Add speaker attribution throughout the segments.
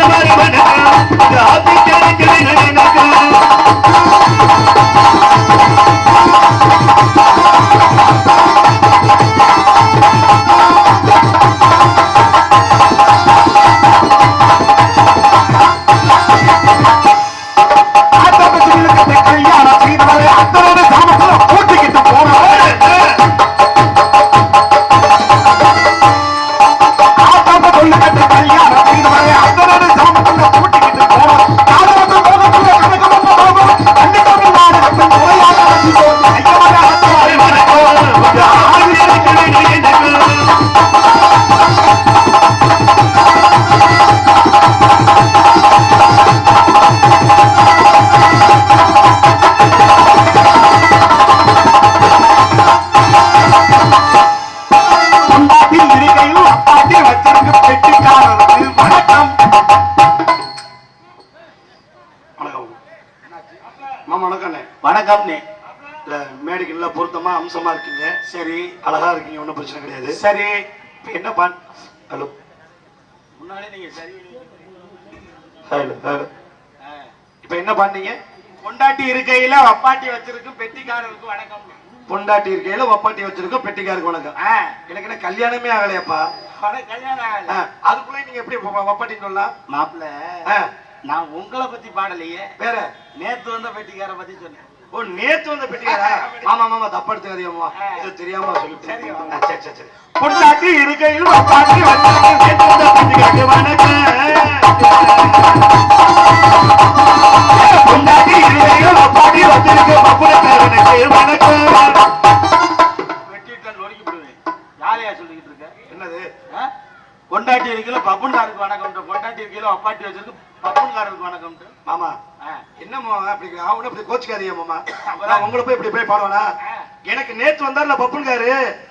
Speaker 1: ஐயமான தனரே நல்லா பொருத்தமா அம்சமா இருக்கீங்க.
Speaker 2: சரி
Speaker 1: அழகா இருக்கீங்க ஒன்றும் பிரச்சனை கிடையாது.
Speaker 2: சரி
Speaker 1: இப்ப என்ன பான் ஹலோ
Speaker 2: முன்னாடி நீங்க சரி
Speaker 1: ஹலோ ஹலோ பாண்டீங்க.
Speaker 2: கொண்டாட்டி இருக்கையில அப்பாட்டி வச்சிருக்கு பெட்டிக்காரருக்கு வணக்கம்.
Speaker 1: பொண்டாட்டி இருக்கையில ஒப்பாட்டி வச்சிருக்கோம் பெட்டிக்காருக்கு வணக்கம். எனக்கு என்ன கல்யாணமே ஆகலையாப்பா.
Speaker 2: கல்யாணம்
Speaker 1: அதுக்குள்ள நீங்க எப்படி ஒப்பாட்டின்னு சொல்லலாம்?
Speaker 2: மாப்பிள்ள நான் உங்களை பத்தி பாடலையே.
Speaker 1: வேற.
Speaker 2: நேத்து வந்த பெட்டிக்கார பத்தி சொன்னேன்.
Speaker 1: ஓ நேத்து வந்த பெட்டிக்காரா ஆமா ஆமா தப்பா எடுத்துக்காதீங்கம்மா. இது தெரியாம சொல்லிட்டேன்.
Speaker 2: சரி, ஆமா.
Speaker 1: சரி சரி பொண்டாட்டி இருக்கையில் நேத்து வந்த வணக்கம் பொண்டாட்டி இருக்கையில் பப்புனக்காரனுக்கு வணக்கம்
Speaker 2: வெட்டிட்டு நொறுக்கி விடுவேன் யாரையா சொல்லிக்கிட்டு இருக்க?
Speaker 1: என்னது?
Speaker 2: ஆ? கொண்டாட்டி இருக்கையில பப்புன்காருக்கு அப்பாட்டி வச்சிருக்கு பப்புன்காரருக்கு வணக்கம்
Speaker 1: மாமா
Speaker 2: ஆ.
Speaker 1: என்னம்மா அப்படி அவனை அப்படி கோச்சுக்காதீங்க மாமா. நான் உங்களை போய் இப்படி போய் பாடுவானா. எனக்கு நேத்து வந்தார்ல பப்புன்காரு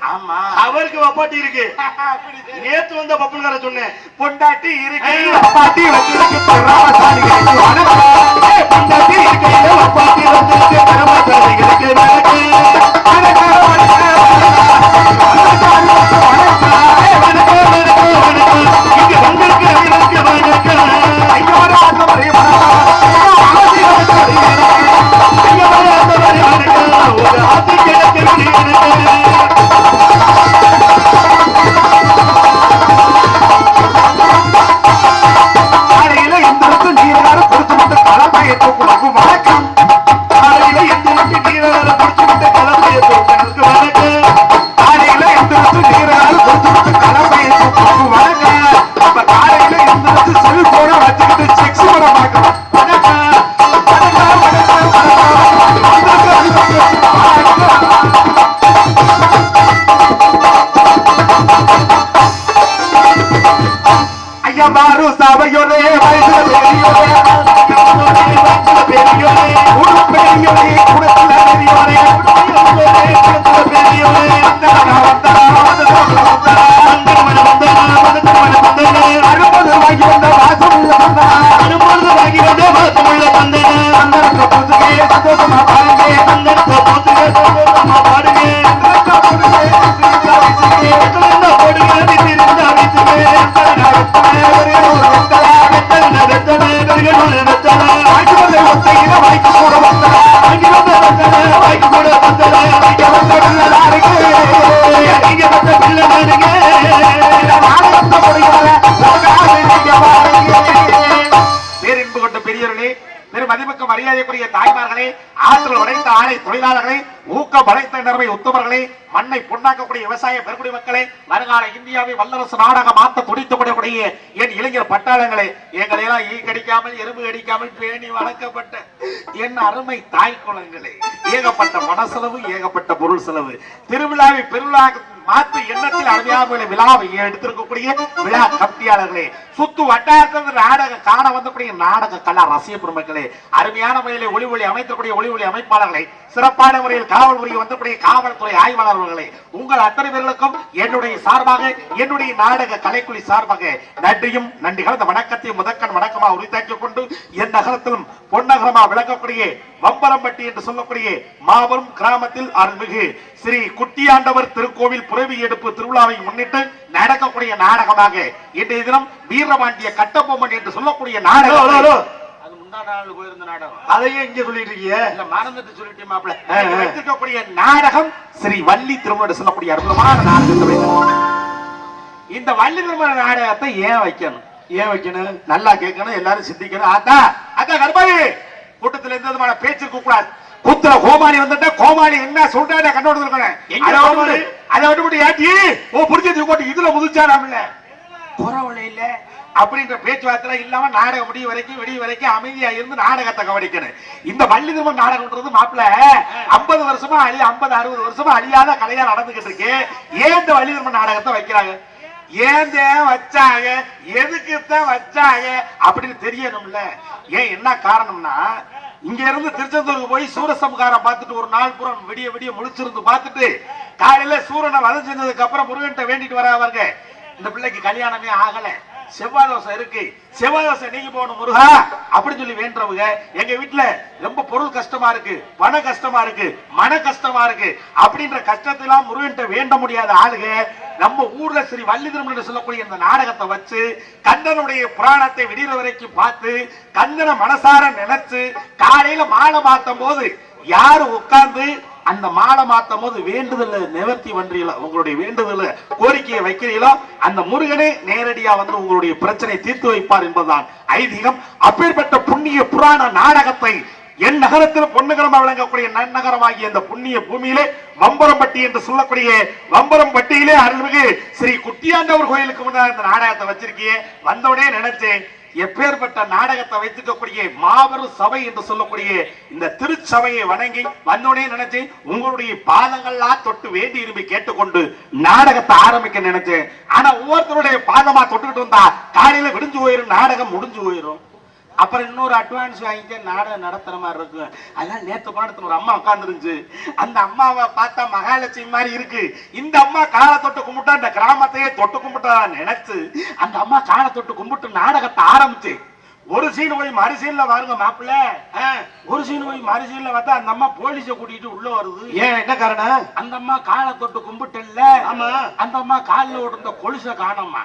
Speaker 2: ஆமா.
Speaker 1: அவருக்கு வப்பாட்டி இருக்கு.
Speaker 2: அப்படி சரி.
Speaker 1: நேத்து வந்த பப்புன்கார சொன்னேன்.
Speaker 2: பொண்டாட்டி இருக்கு.
Speaker 1: வப்பாட்டி வச்சிருக்கு பெறாமசாலிகளுக்கு வணக்கம் ஏய், பொண்டாட்டி இருக்கையில வப்பாட்டி வச்சிருக்கு பெறாமசாலிகளுக்கு வணக்கம் வணக்கம், வணக்கம், ஏய், வணக்கம், வணக்கம், வணக்கம். இங்க வந்திருக்கிறவர்களுக்கு ஒரு ஆசை கிடைக்கிறது அன்புக்குரிய தாய்மார்களே ஆற்றல் உடைத்த ஆலை தொழிலாளர்களே ஊக்கம் படைத்த நிறமை உத்தமர்களே மண்ணை பொன்னாக்கக்கூடிய விவசாய பெருங்குடி மக்களே வருங்கால இந்தியாவை வல்லரசு நாடாக மாத்த துடித்துக்கூடிய என் இளைஞர் பட்டாளங்களே எங்களை எல்லாம் ஈ கடிக்காமல் எறும்பு கடிக்காமல் பேணி வளர்க்கப்பட்ட என் அருமை தாய் குளங்களே ஏகப்பட்ட மன செலவு ஏகப்பட்ட பொருள் செலவு. திருவிழாவை பெருவிழாக மாத்து எண்ணத்தில் அருமையாக விழாவை எடுத்திருக்கக்கூடிய விழா கப்தியாளர்களே சுத்து வட்டாரத்தில் நாடக காண வந்தக்கூடிய நாடக கலா ரசிக பெருமக்களே அருமையான முறையில் ஒளி ஒளி அமைத்தக்கூடிய ஒளி ஒளி அமைப்பாளர்களை சிறப்பான முறையில் காவல் புரிய வந்தக்கூடிய காவல்துறை ஆய்வாளர்களே உங்கள் அத்தனை பேர்களுக்கும் என்னுடைய சார்பாக என்னுடைய நாடக கலைக்குழி சார்பாக நன்றியும் நன்றி கலந்த வணக்கத்தையும் முதற்கண் வணக்கமாக உரித்தாக்கிக் கொண்டு என் நகரத்திலும் பொன்னகரமா விளங்கக்கூடிய வம்பரம்பட்டி என்று சொல்லக்கூடிய மாபெரும் கிராமத்தில் அருள்மிகு ஸ்ரீ குட்டியாண்டவர் திருக்கோவில் புறவி எடுப்பு திருவிழாவை முன்னிட்டு நடக்கக்கூடிய நாடகமாக இன்றைய தினம் வீரபாண்டிய கட்டபொம்மன் என்று சொல்லக்கூடிய நாடகம்
Speaker 2: ஹலோ, ஹலோ.
Speaker 1: அது முந்தா நாள் போயிருந்த நாடகம்.
Speaker 2: அதையே இங்க சொல்லிட்டு இருக்கீங்க
Speaker 1: இல்ல மறந்துட்டு மாப்பிள்ள நாடகம் ஸ்ரீ வள்ளி திருமணம் சொல்லக்கூடிய அற்புதமான இந்த வள்ளி திருமண நாடகத்தை ஏன் வைக்கணும்?
Speaker 2: ஏன் வைக்கணும்?
Speaker 1: நல்லா கேட்கணும் எல்லாரும் சிந்திக்கணும். ஆத்தா ஆத்தா கர்ப்பாயி! கூட்டத்துல எந்த விதமான பேச்சு கூடாது குத்துல கோமாளி வந்துட்டா கோமாளி என்ன சொல்றாரு கண்ணோடு இருக்கணும்
Speaker 2: எங்க
Speaker 1: அதை விட்டு அதை விட்டு ஏட்டி ஓ புரிஞ்சது போட்டு இதுல முதிச்சாராம்ல குறவழை இல்ல. அப்படின்ற பேச்சுவார்த்தை இல்லாம நாடகம் முடிய வரைக்கும் வெடி வரைக்கும் அமைதியா இருந்து நாடகத்தை கவனிக்கணும். இந்த வள்ளி திருமண நாடகம்ன்றது மாப்பிள்ள ஐம்பது வருஷமா அழி ஐம்பது அறுபது வருஷமா அழியாத கலையா நடந்துகிட்டு இருக்கு. ஏன் இந்த வள்ளி திருமண நாடகத்தை வைக்கிறாங்க? ஏன் வச்சாங்க? எதுக்குத்தான் வச்சாங்க? அப்படின்னு தெரியணும்ல. ஏன் என்ன காரணம்னா இங்க இருந்து திருச்செந்தூருக்கு போய் சூரசம்காரம் பார்த்துட்டு ஒரு நாள் புறம் விடிய விடிய முழிச்சிருந்து பார்த்துட்டு காலையில சூரனை வதம் செஞ்சதுக்கு அப்புறம் முருகன்ட்ட வேண்டிட்டு வரவங்க இந்த பிள்ளைக்கு கல்யாணமே ஆகலை. செவ்வாய் தோசை இருக்கு. செவ்வாய் தோசை நீங்க போகணும் முருகா. அப்படின்னு சொல்லி வேண்டவங்க எங்க வீட்டுல ரொம்ப பொருள் கஷ்டமா இருக்கு. பண கஷ்டமா இருக்கு. மன கஷ்டமா இருக்கு. அப்படின்ற கஷ்டத்தெல்லாம் முருகன்ட்ட வேண்ட முடியாத ஆளுங்க நம்ம ஊர்ல ஸ்ரீ வள்ளி திருமணம் சொல்லக்கூடிய இந்த நாடகத்தை வச்சு கந்தனுடைய புராணத்தை விடிகிற வரைக்கும் பார்த்து கந்தனை மனசார நினைச்சு காலையில மாலை மாத்தும் போது யாரு உட்கார்ந்து அந்த மாலை மாத்தும் போது வேண்டுதல் நிவர்த்தி பண்றீங்களோ? உங்களுடைய வேண்டுதல் கோரிக்கையை வைக்கிறீங்களோ? அந்த முருகனே நேரடியா வந்து உங்களுடைய பிரச்சனை தீர்த்து வைப்பார் என்பதுதான் ஐதீகம். அப்பேற்பட்ட புண்ணிய புராண நாடகத்தை என் நகரத்தில் பொன்னுகரமாக விளங்கக்கூடிய நன்னகரமாகிய இந்த புண்ணிய பூமியிலே வம்பரம்பட்டி என்று சொல்லக்கூடிய வம்பரம்பட்டியிலே அருள்மிகு ஸ்ரீ குட்டியாண்டவர் கோயிலுக்கு முன்னாடி இந்த நாடகத்தை வச்சிருக்கியே வந்தவுடனே நினைச்சேன் எப்பேற்பட்ட நாடகத்தை வைத்துக்கக்கூடிய மாபெரும் சபை என்று சொல்லக்கூடிய இந்த திருச்சபையை வணங்கி வந்தோடனே நினைச்சு உங்களுடைய பாதங்கள்லாம் தொட்டு வேண்டி இரும்பி கேட்டுக்கொண்டு நாடகத்தை ஆரம்பிக்க நினைச்சேன். ஆனா ஒவ்வொருத்தருடைய பாதமா தொட்டுக்கிட்டு வந்தா காலையில விடிஞ்சு போயிரும் நாடகம் முடிஞ்சு போயிரும். அப்புறம் இன்னொரு அட்வான்ஸ் வாங்கிட்டு நாடகம் நடத்துற மாதிரி இருக்கும். அதான் நேத்து பாடத்துல ஒரு அம்மா உட்காந்துருந்துச்சு அந்த அம்மாவை பார்த்தா மகாலட்சுமி மாதிரி இருக்கு. இந்த அம்மா காலை தொட்டு கும்பிட்டா இந்த கிராமத்தையே தொட்டு கும்பிட்டா நினைச்சு அந்த அம்மா காலை தொட்டு கும்பிட்டு நாடகத்தை ஆரம்பிச்சு. ஒரு சீன் போய் மறு சீன்ல பாருங்க மாப்பிள்ள. ஒரு சீன் போய் மறு சீன்ல பார்த்தா அந்த அம்மா போலீஸ கூட்டிட்டு உள்ள வருது.
Speaker 2: ஏன் என்ன காரணம்?
Speaker 1: அந்த அம்மா காலை தொட்டு கும்பிட்டுல்ல
Speaker 2: ஆமா.
Speaker 1: அந்த அம்மா காலில் விட்டுருந்த கொலுசை காணோமா?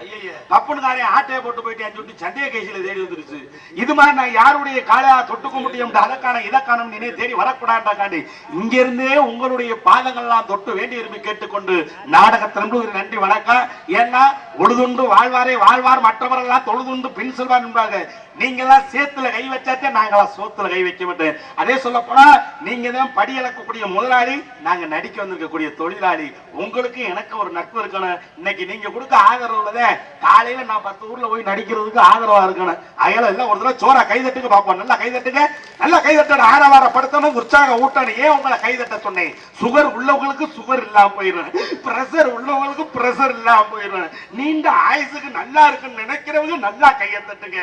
Speaker 2: ஐயய்ய.
Speaker 1: தப்புன்னு காரையும் ஆட்டையை போட்டு போயிட்டேன்னு சொல்லிட்டு சந்தேக கேசில தேடி வந்துருச்சு. இது மாதிரி நான் யாருடைய காலையா தொட்டு முடியும் அதற்கான இதற்கான நினை தேடி வரக்கூடாண்டாக்காண்டி இங்கிருந்தே உங்களுடைய பாதங்கள்லாம் தொட்டு வேண்டி விரும்பி கேட்டுக்கொண்டு நாடகத்திற்கு ஒரு நன்றி வணக்கம். ஏன்னா ஒழுதுண்டு வாழ்வாரே வாழ்வார் மற்றவரெல்லாம் தொழுதுண்டு பின் செல்வார் என்பாங்க நீங்க எல்லாம் சேத்துல கை வச்சாத்தே நாங்களாம் சோத்துல கை வைக்க மாட்டேன். அதே சொல்ல போனா நீங்க தான் படி இழக்கக்கூடிய முதலாளி நாங்க நடிக்க வந்திருக்கக்கூடிய தொழிலாளி. உங்களுக்கு எனக்கு ஒரு நட்பு இருக்கணும். இன்னைக்கு நீங்க கொடுக்க ஆதரவு உள்ளதே காலையில நான் பத்து ஊர்ல போய் நடிக்கிறதுக்கு ஆதரவா இருக்கணும் அயல எல்லாம் ஒரு தடவை சோறா கைதட்டுக்கு பார்ப்போம். நல்லா கைதட்டுங்க நல்லா கைதட்டணும் ஆரவாரப்படுத்தணும் உற்சாகம் ஊட்டணும். ஏன் உங்களை கைதட்ட சொன்னேன்? சுகர் உள்ளவங்களுக்கு சுகர் இல்லாம போயிடும் பிரஷர் உள்ளவங்களுக்கு பிரஷர் இல்லாம போயிடும் நீண்ட ஆயுசுக்கு நல்லா இருக்குன்னு நினைக்கிறவங்க நல்லா கையத்தட்டுங்க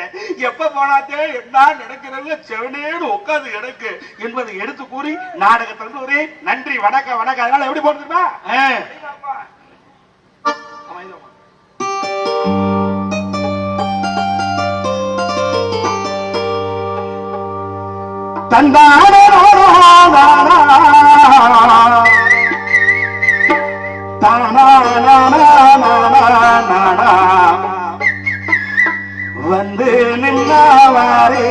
Speaker 1: எப்ப போனாத்தே என்ன நினைக்கிறவங்க செவனேடு உட்காந்து கிடக்கு. என்பதை எடுத்து கூறி நாடகத்திலிருந்து ஒரே நன்றி வணக்கம் வணக்கம். அதனால எப்படி போடுதுமா வந்து நின்னாவாரே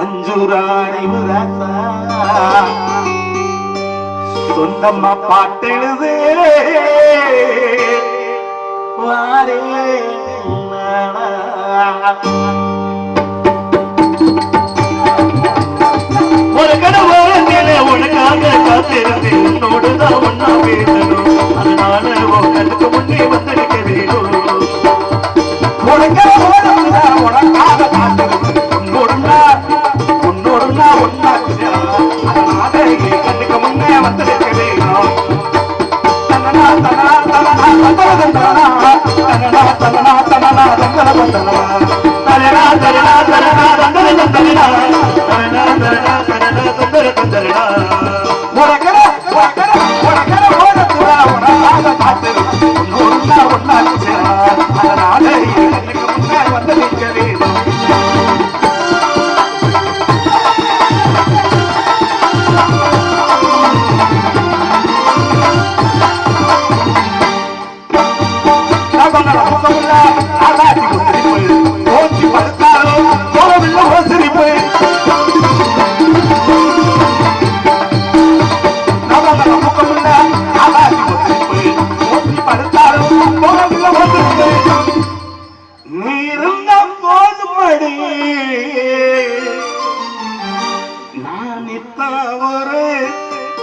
Speaker 1: அஞ்சுராணி சொந்தம்மா பாட்டெழுது வாரே நானா.
Speaker 3: சேர்ந்து உன்னோடு தான் ஒன்னா பேசணும் அதனால கண்ணுக்கு முன்னே வந்திருக்க வேணும் உனக்காக உன்னோடு உன்னோடு ஒன்னா அதனால கண்ணுக்கு முன்னே வந்திருக்க வேணும் தன்னா தன்னா தன்னா தன்னா தன்னா தன்னா தன்னா தன்னா தன்னா தன்னா தன்னா தன்னா தன்னா தன்னா ¡Por acá! ¡Por acá!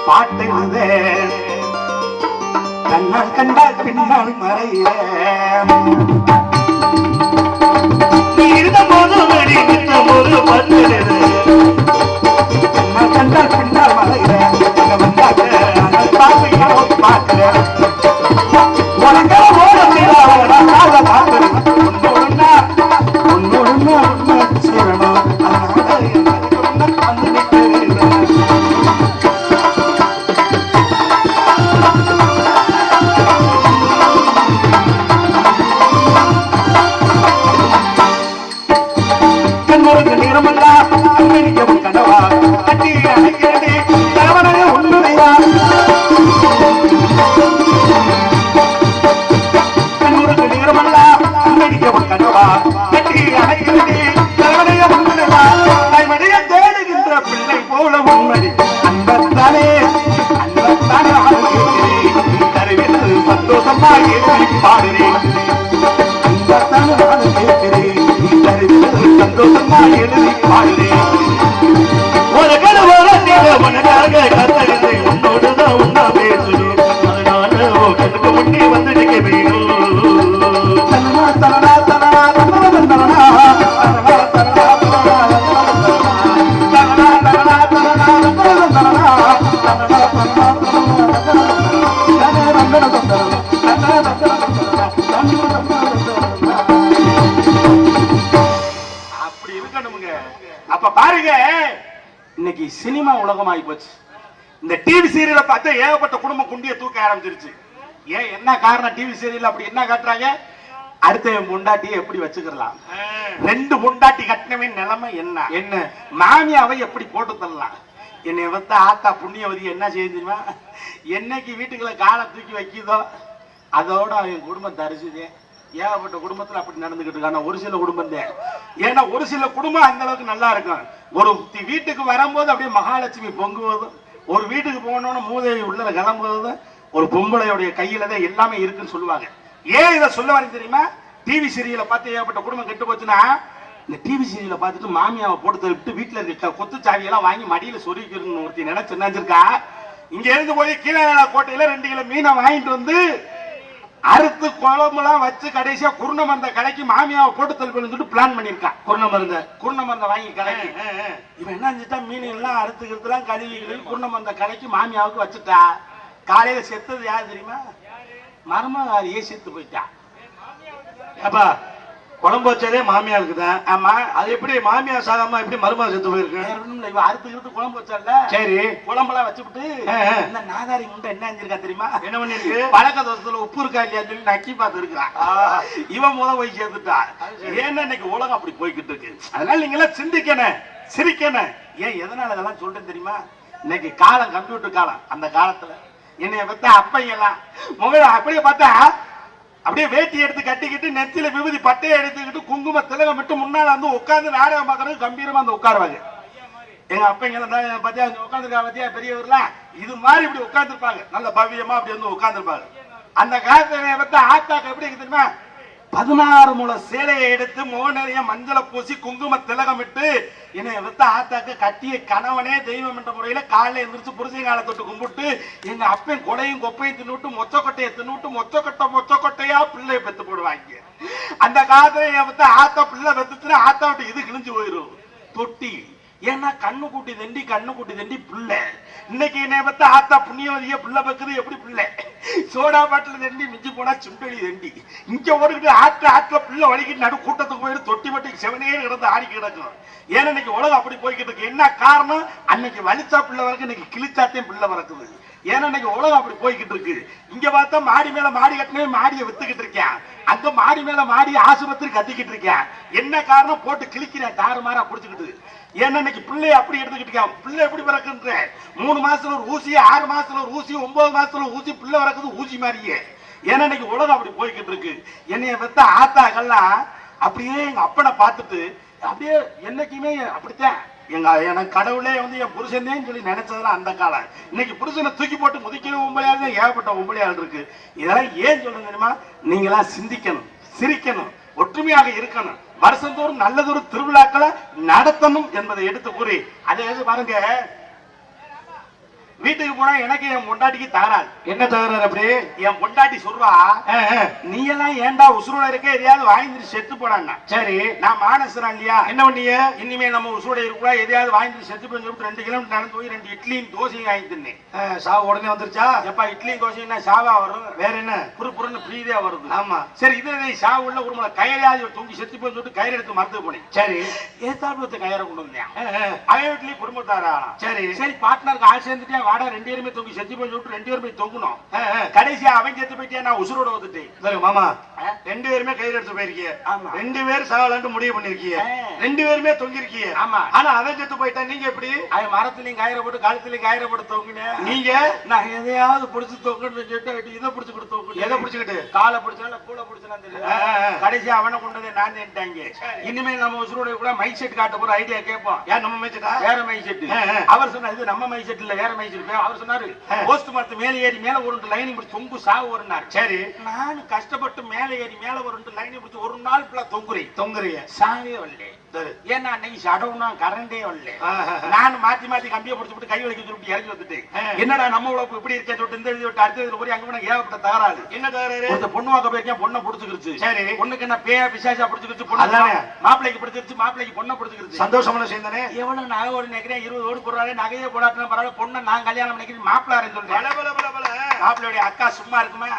Speaker 3: பாட்டுது கண்ணால் கண்டால் பின்னால் மறைய இருந்த போது அடிக்கிட்ட போது பத்து கண்ணால் கண்டால் பின்னால் மறைய வந்தாக்க பார்க்கிறேன்.
Speaker 1: அப்படி இருக்கணுமுங்க அப்ப பாருங்க இன்னைக்கு சினிமா உலகம் ஆகி போச்சு இந்த டிவி சீரியலை பார்த்து ஏகப்பட்ட குடும்பம் குண்டிய தூக்க ஆரம்பிச்சிருச்சு ஏன் என்ன காரணம் டிவி சீரியல் அப்படி என்ன காட்டுறாங்க? அடுத்த முண்டாட்டியை எப்படி வச்சுக்கலாம் ரெண்டு முண்டாட்டி கட்டினவன் நிலைமை என்ன? என்ன? மாமியாவை எப்படி போட்டு தள்ளலாம் என்னை வந்து ஆத்தா புண்ணியவதி என்ன செய்ய தெரியுமா? என்னைக்கு வீட்டுக்குள்ள காலை தூக்கி வைக்குதோ அதோட அவன் குடும்பம் தரிசுதே ஏகப்பட்ட குடும்பத்துல அப்படி நடந்துகிட்டு இருக்காங்க ஒரு சில குடும்பம் தான். ஏன்னா ஒரு சில குடும்பம் அந்த அளவுக்கு நல்லா இருக்கும். ஒரு வீட்டுக்கு வரும்போது அப்படியே மகாலட்சுமி பொங்குவதும் ஒரு வீட்டுக்கு போனோன்னு மூதேவி உள்ள கிளம்புவதும் ஒரு பொம்பளையுடைய கையில தான் எல்லாமே இருக்குன்னு சொல்லுவாங்க. ஏன் இதை சொல்ல வரேன் தெரியுமா? டிவி சீரியலை பார்த்து ஏகப்பட்ட குடும்பம் கெட்டு போச்சுன்னா இந்த டிவி சீரியலை பார்த்துட்டு மாமியாவை போட்டு தள்ளிட்டு வீட்டுல இருக்க கொத்து சாவியெல்லாம் வாங்கி மடியில சொருகிக்கணும்னு ஒருத்தி நினைச்சு நினைச்சிருக்கா இங்க இருந்து போய் கீழே கோட்டையில ரெண்டு கிலோ மீனை வாங்கிட்டு வந்து அறுத்து குழம்புலாம் வச்சு கடைசியா குருண மருந்த கடைக்கு மாமியாவை போட்டு தள்ளுன்னு சொல்லிட்டு பிளான் பண்ணிருக்கான் குருண மருந்த? குருண மருந்த வாங்கி கடைக்கு இவன் என்ன செஞ்சுட்டா? மீன் எல்லாம் அறுத்துக்கிறதுலாம் கழுவி குருண மருந்த கடைக்கு மாமியாவுக்கு வச்சுட்டா. காலையில செத்தது யார் தெரியுமா? மருமகாரியே செத்து போயிட்டா.
Speaker 3: அப்பா குழம்பு வச்சதே மாமியாருக்கு தான்
Speaker 1: ஆமா
Speaker 3: அது எப்படி மாமியார் சாகாம எப்படி மருமக செத்து போயிருக்கு?
Speaker 1: இவ அறுத்துக்கிட்டு குழம்பு வச்சால
Speaker 3: சரி.
Speaker 1: குழம்பெல்லாம்
Speaker 3: ஆ.
Speaker 1: இந்த நாதாரி முண்டை என்ன செஞ்சிருக்கா தெரியுமா?
Speaker 3: என்ன பண்ணிருக்கு?
Speaker 1: பழக்க தோசத்துல உப்பு இருக்கா இல்லையான்னு சொல்லி நக்கி பார்த்து இருக்கிறான் இவன் முத போய் சேர்ந்துட்டா. ஏன்னா இன்னைக்கு உலகம் அப்படி போய்கிட்டு இருக்கு. அதனால நீங்க எல்லாம் சிந்திக்கணும் சிரிக்கணும். ஏன் எதனால இதெல்லாம் சொல்றேன் தெரியுமா? இன்னைக்கு காலம் கம்ப்யூட்டர் காலம். அந்த காலத்துல என்னைய பார்த்தா அப்பைங்க எல்லாம் அப்படியே பார்த்தா அப்படியே வேட்டி எடுத்து கட்டிக்கிட்டு நெத்தில விபூதி பட்டையை எடுத்துக்கிட்டு குங்கும திலகம் விட்டு முன்னால வந்து உட்கார்ந்து நாடகம் பார்க்கறது கம்பீரமா வந்து உட்காருவாங்க. எங்க அப்பங்க எல்லாம் தான் பத்தியா உட்காந்துருக்கா பத்தியா பெரியவர்லாம்? இது மாதிரி இப்படி உட்காந்துருப்பாங்க நல்ல பவ்யமா அப்படி வந்து உட்காந்துருப்பாங்க அந்த காலத்துல பார்த்தா ஆத்தாக்கு எப்படி இருக்கு தெரியுமா? பதினாறு முளை சேலையை எடுத்து முக மஞ்சளை பூசி குங்கும திலகமிட்டு என்னை வித்த ஆத்தாக்கு கட்டிய கணவனே தெய்வம் என்ற முறையில காலைல எந்திரிச்சு புருஷங்கால தொட்டு கும்பிட்டு எங்க அப்பன் கொலையும் கொப்பையும் தின்னுட்டு மொச்சக்கொட்டையை தின்னுட்டு மொச்சக்கொட்டை மொச்சக்கொட்டையா பிள்ளைய பெத்து போடுவாங்க. அந்த காலத்துல என் வித்த ஆத்தா பிள்ளை பெத்துச்சுன்னா ஆத்தா விட்டு இது கிழிஞ்சு போயிரும். தொட்டி. ஏன்னா கண்ணு கூட்டி தண்டி கண்ணு கூட்டி தண்டி பிள்ளை. இன்னைக்கு என்னை பார்த்தா ஆத்தா புண்ணியவதிய பிள்ளை பக்குது எப்படி பிள்ளை? சோடா பாட்டில் தண்டி மிஞ்சி போனா சுண்டலி தண்டி இங்க ஓடிக்கிட்டு ஆற்று ஆற்றுல பிள்ளை வலிக்கிட்டு நடு கூட்டத்துக்கு போயிட்டு தொட்டி மட்டி செவனே கிடந்து ஆடி கிடக்கும். ஏன்னா இன்னைக்கு உலகம் அப்படி போய்கிட்டு இருக்கு. என்ன காரணம்? அன்னைக்கு வலிச்சா பிள்ளை வரக்கு இன்னைக்கு கிழிச்சாத்தையும் பிள்ளை வரக்குது ஏன்னா இன்னைக்கு உலகம் அப்படி போய்கிட்டு இருக்கு. இங்க பார்த்தா மாடி மேல மாடி கட்டினே மாடியை வித்துக்கிட்டு இருக்கேன். அங்க மாடி மேல மாடி ஆசுபத்திரி கத்திக்கிட்டு இருக்கேன். என்ன காரணம்? போட்டு கிழிக்கிறேன் தாறு மாறா குடிச்சுக்கிட்டு ஏன்னா இன்னைக்கு பிள்ளைய அப்படி எடுத்துக்கிட்டு இருக்கேன். பிள்ளை எப்படி பிறக்குன்ற? மூணு மாசத்துல ஒரு ஊசி ஆறு மாசத்துல ஒரு ஊசி ஒன்பது மாசத்துல ஒரு ஊசி பிள்ளை வரக்குது ஊசி மாதிரியே. ஏன்னா இன்னைக்கு உலகம் அப்படி போய்கிட்டு இருக்கு. என்னைய பத்த ஆத்தாக்கள்லாம் அப்படியே எங்க அப்பனை பார்த்துட்டு அப்படியே என்னைக்குமே அப்படித்தான். எங்க எனக்கு கடவுளே வந்து என் புருஷனேன்னு சொல்லி நினைச்சதெல்லாம் அந்த காலம். இன்னைக்கு புருஷனை தூக்கி போட்டு முதிக்கிற ஒம்பளையாள் ஏகப்பட்ட உம்பளையாள் இருக்கு. இதெல்லாம் ஏன் சொல்லுங்க தெரியுமா? நீங்களாம் சிந்திக்கணும் சிரிக்கணும் ஒற்றுமையாக இருக்கணும். வருஷந்தோறும் நல்லதொரு திருவிழாக்களை நடத்தணும் என்பதை எடுத்து கூறி. அதே பாருங்க வீட்டுக்கு போனா எனக்கு என் பொண்டாட்டிக்கு தகராறு.
Speaker 2: என்ன தகராறு அப்படி?
Speaker 1: என் பொண்டாட்டி சொல்றா. நீ எல்லாம் ஏன்டா உசுரோட இருக்க? எதையாவது வாங்கிட்டு செத்து போடான்னா
Speaker 2: சரி.
Speaker 1: நான் மானசரா இல்லையா?
Speaker 2: என்ன பண்ணீங்க
Speaker 1: இனிமே நம்ம உசுரோட இருக்கா எதையாவது வாங்கிட்டு செத்து போய் சொல்லிட்டு ரெண்டு கிலோமீட்டர் நடந்து போய் ரெண்டு இட்லியும் தோசையும் வாங்கி தின்னேன்.
Speaker 2: சாவு உடனே வந்துருச்சா?
Speaker 1: எப்பா இட்லியும் தோசையும் சாவா வரும்?
Speaker 2: வேற என்ன?
Speaker 1: புரு புருன்னு பிரீதியா வருது.
Speaker 2: ஆமா.
Speaker 1: சரி இது சாவு உள்ள ஒரு முறை கயிறாவது தூங்கி செத்து போய் சொல்லிட்டு கயிறு எடுத்து மறந்து போனேன்.
Speaker 2: சரி.
Speaker 1: ஏத்தாப்புலத்து கயிறை கொண்டு வந்தேன். அவன் வீட்லயும் குடும்பத்தாரா?
Speaker 2: சரி.
Speaker 1: சரி பார்ட்னருக்கு ஆள் சேர்ந்துட்டேன். வாடா ரெண்டு பேருமே தூங்கி செத்து போய் சொல்லிட்டு ரெண்டு பேருமே தொங்கணும். கடைசியா அவன் செத்து போயிட்டே நான் உசுரோட வந்துட்டேன்
Speaker 2: மாமா? ரெண்டு பேருமே கையில் எடுத்து போயிருக்கீங்க. ரெண்டு பேரும் சாகலான்ட்டு முடிவு பண்ணிருக்கீங்க
Speaker 1: ஆ.
Speaker 2: ரெண்டு பேருமே தொங்கிருக்கீங்க
Speaker 1: ஆமா.
Speaker 2: ஆனா அவன் செத்து போயிட்டா நீங்க எப்படி
Speaker 1: அவன் மரத்துலயும் கயிறை போட்டு கழுத்துலயும் கயிறை போட்டு தொங்குனேன்
Speaker 2: நீங்க
Speaker 1: நான் எதையாவது பிடிச்சு தொங்குன்னு சொல்லிட்டு இதை பிடிச்சு கொடுத்து.
Speaker 2: எதை பிடிச்சுக்கிட்டு
Speaker 1: காலை பிடிச்சாலும் கூட பிடிச்சலாம் தெரியல
Speaker 2: ஆ, ஆ, ஆ.
Speaker 1: கடைசி அவனை கொண்டதே நான் நின்ட்டாங்க இனிமேல் நம்ம உசுரோட கூட மை செட் காட்ட போற ஐடியா கேட்போம்
Speaker 2: ஏன் நம்ம மேய்ச்சிட்டா
Speaker 1: வேற மை செட். அவர் சொன்னார் இது நம்ம மை செட் இல்ல வேற மை செட் அவர் சொன்னாரு. போஸ்ட் மரத்து மேல ஏறி மேல ஒரு லைனிங் பிடிச்சி தொங்கு சாவு வருனாரு
Speaker 2: சரி.
Speaker 1: நான் கஷ்டப்பட்டு மேல ஏறி மேல ஒரு லைனிங் பிடிச்சி ஒரு நாள் ஃபுல்லா தொங்குறேன்.
Speaker 2: தொங்குறீங்க
Speaker 1: சாவே வரல.
Speaker 2: சரி.
Speaker 1: ஏன்னா அன்னைக்கு கரண்டே வரல. நான் மாத்தி மாத்தி கம்பியை பிடிச்சு விட்டு கை வலிக்க சொல்லிட்டு இறங்கி வந்துட்டேன்.
Speaker 2: ஆ.
Speaker 1: என்னடா நம்ம உழப்பு இப்படி இருக்கேன் சொல்லிட்டு இந்த விட்டு போய் அங்க போனா ஏகப்பட்ட தகராறு
Speaker 2: என்ன தகராறு
Speaker 1: ஒருத்த பொண்ணு வாக்க போயிருக்கேன் பொண்ணை பிடிச்சிருச்சு
Speaker 2: சரி.
Speaker 1: பொண்ணுக்கு என்ன பேயா பிசாசா பிடிச்சிருச்சு பொண்ணு. மாப்பிள்ளைக்கு பிடிச்சிருச்சு மாப்பிள்ளைக்கு பொண்ணை பிடிச்சிருச்சு
Speaker 2: சந்தோஷமான விஷயம் தானே?
Speaker 1: எவ்வளவு நகை ஒரு நினைக்கிறேன் இருபது ஓடு போடுறாரு நகையே போடாட்டினா பரவாயில்ல பொண்ணை நான் கல்யாணம் பண்ணிக்கிறேன் மாப்பிள்ளாருன்னு சொல்றேன். மாப்பிள்ளையுடைய அக்கா சும்மா இருக்குமா.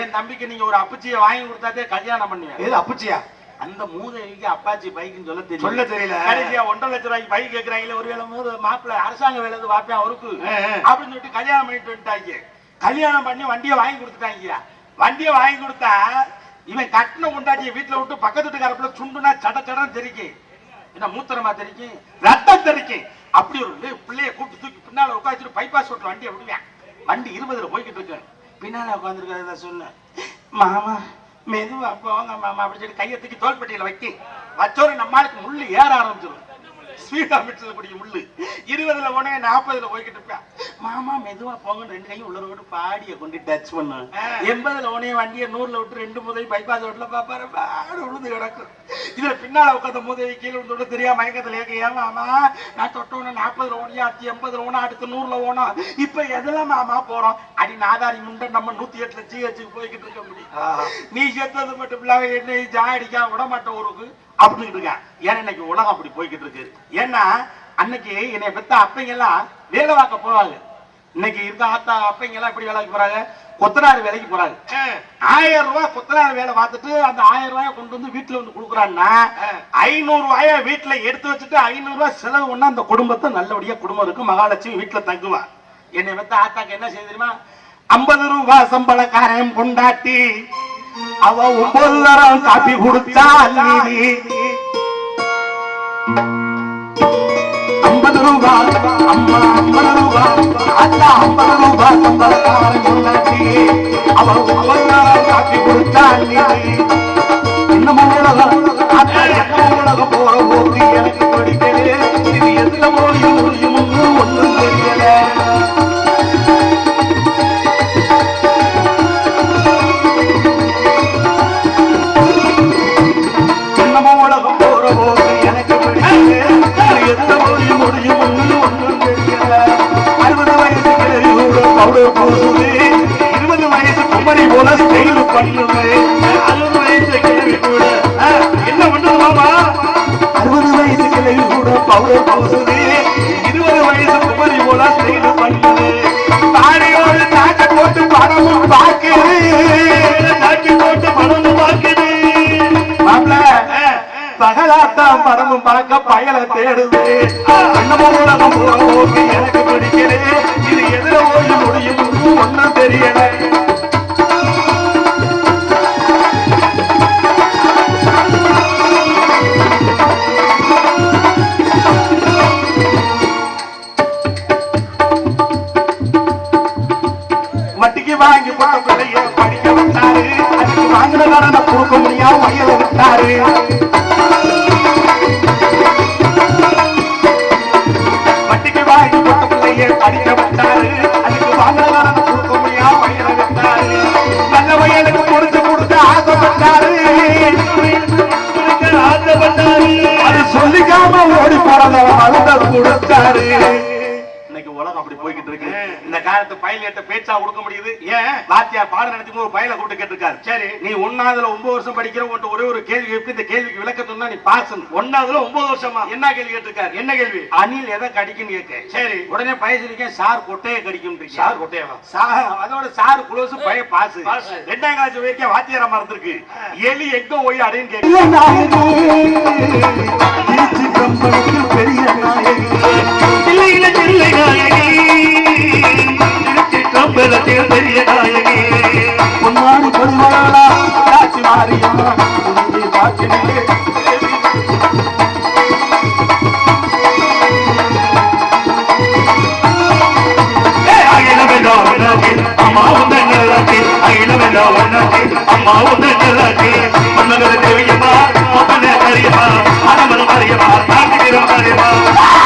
Speaker 1: என் தம்பிக்கு நீங்க ஒரு அப்பச்சியை வாங்கி கொடுத்தாதே கல்யாணம் பண்ணுவேன்.
Speaker 2: எது அப்புச்சியா?
Speaker 1: அந்த மூதைக்கு அப்பாச்சி பைக்குன்னு சொல்ல தெரியல.
Speaker 2: சொல்ல தெரியல.
Speaker 1: கடைசியா ஒன்றரை லட்சம் ரூபாய்க்கு பைக் கேட்கறாங்களே ஒருவேளை மூணு மாப்பிள்ளை அரசாங்க வேலை எதுவும் பார்ப்பேன் அவருக்கு. அப்படின்னு சொல்லிட்டு கல்யாணம் பண்ணிட்டு வந்துட்டாங்க. கல்யாணம் பண்ணி வண்டியை வாங்கி கொடுத்துட்டாங்க. வண்டியை வாங்கி கொடுத்தா இவன் கட்டின கொண்டாட்டிய வீட்டுல விட்டு பக்கத்து வீட்டுக்காரப்புல சுண்டுனா சட சடம் தெரிக்கும். என்ன மூத்திரமா தெரிக்கும்? ரத்தம் தெரிக்கும். அப்படி ஒரு பிள்ளைய கூப்பிட்டு தூக்கி பின்னால உட்காந்துட்டு பைபாஸ் ரோட்ல வண்டியை விடுவேன். வண்டி இருபதுல போய்கிட்டு இருக்கு. பின்னால உட்காந்துருக்கிறத சொன்னேன் மாமா மெதுவா போங்க மாமா அப்படி சொல்லி கையை தூக்கி தோள்பட்டியில வைக்கி வச்சோரு நம்மளுக்கு முள்ளு ஏற ஆரம்பிச்சிடும் ஸ்வீட் பிடிக்கும் முள்ளு. இருபதுல போனே நாற்பதுல போய்கிட்டு இருப்பேன். மாமா மெதுவா போங்க ரெண்டு கையும் உள்ள விட்டு பாடிய கொண்டு டச் பண்ணு. எண்பதுல உடனே வண்டியை நூறுல விட்டு ரெண்டு முதல் பைபாஸ் ரோட்ல பாப்பாரு பாடு விழுந்து கிடக்கும் இதுல பின்னால உட்காந்த முதல் கீழே விழுந்து தெரியாம மயக்கத்துல ஏக்க ஏன் மாமா? நான் தொட்ட உடனே நாற்பதுல ஓனியா அடுத்து எண்பதுல ஓனா அடுத்து நூறுல ஓனம் இப்ப எதுல மாமா போறோம்? அடி நாதாரி முண்டை நம்ம நூத்தி எட்டுல ஜிஹெச்சுக்கு போய்கிட்டு இருக்க முடியும். நீ செத்தது மட்டும் இல்லாம என்னை ஜாடிக்கா விட மாட்டேன் ஊருக்கு. அப்படின்னு இருக்கான். ஏன்னா இன்னைக்கு உலகம் அப்படி போய்கிட்டு இருக்கு. ஏன்னா அன்னைக்கு என்னை பெத்த அப்பைங்க எல்லாம் வேலை பார்க்க போவாங்க. இன்னைக்கு இருக்க ஆத்தா அப்பைங்க எல்லாம் எப்படி வேலைக்கு போறாங்க? கொத்தனார் வேலைக்கு போறாங்க. ஆயிரம் ரூபாய் கொத்தனார் வேலை பார்த்துட்டு அந்த ஆயிரம் ரூபாயை கொண்டு வந்து வீட்டுல வந்து கொடுக்குறான்னா. ஐநூறு ரூபாய வீட்டுல எடுத்து வச்சுட்டு ஐநூறு ரூபாய் செலவு பண்ணா அந்த குடும்பத்தை நல்லபடியா குடும்பம் இருக்கு மகாலட்சுமி வீட்டுல தங்குவா. என்னை வந்து ஆத்தாக்கு என்ன செய்ய தெரியுமா? ஐம்பது ரூபாய் சம்பளக்காரன் பொண்டாட்டி. அவ ஒன்பது தரம் காப்பி கொடுத்தா நீ ஐம்பது ரூபாய் அம்மா ஐம்பது ரூபாய் அத்தா ஐம்பது ரூபாய் சம்பளக்காரன் பொண்டாட்டி அவ ஒன்பது தரம் காப்பி கொடுத்தா நீ போகுது. இருபது வயசு குமரி போல ஸ்டைல் பண்ணுது. அறுபது வயசு கிழவி கூட. என்ன பண்ணுது மாமா? அறுபது வயசு கிழவி கூட பவுடர் போகுது. இருபது வயசு குமரி போல ஸ்டைல் பண்ணுது. தாடியோடு தாக்க போட்டு படம் பணமும் பாக்குது.
Speaker 3: தாக்கி போட்டு பணமும் பாக்குது.
Speaker 1: மாப்ள பகலாத்தான் படமும் பார்க்க பயல தேடுது. அண்ணமும் உலகம் எனக்கு பிடிக்கிறேன் இது எதிர ஒன்னும் தெரியல. பையல கூப்பிட்டு கேட்டிருக்காரு. சரி நீ ஒன்னாவதுல ஒன்பது வருஷம் படிக்கிற உன்ட்ட ஒரே ஒரு கேள்வி இருக்கு. இந்த கேள்விக்கு விளக்க சொன்னா நீ பாஸ் ஒன்னாவதுல ஒன்பது வருஷமா? என்ன கேள்வி கேட்டிருக்காரு? என்ன கேள்வி? அணில் எதை கடிக்குன்னு கேட்க சரி உடனே பையன் சொல்லிருக்கேன் சார் கொட்டையை கடிக்கும் சார் கொட்டையவா அதோட சார் குளோஸ் பைய பாஸ். ரெண்டாம் கிளாஸ் வரைக்கும் வாத்தியார மறந்துருக்கு. எலி எங்க போய் அடையும் கேட்க பெரிய நாயகி.
Speaker 3: தில்லையில தில்லை நாயகி. அம்பலத்தில் பெரிய நாயகி.
Speaker 1: பொன்னாடி பொதுவாளா காட்சி மாறியம்மா காட்சி அம்மா
Speaker 3: உந்த நிலத்தி அகிலமெல்லாம் அம்மா உந்த நிலத்தி மன்னகர தேவியம்மா அப்பனே கரியம்மா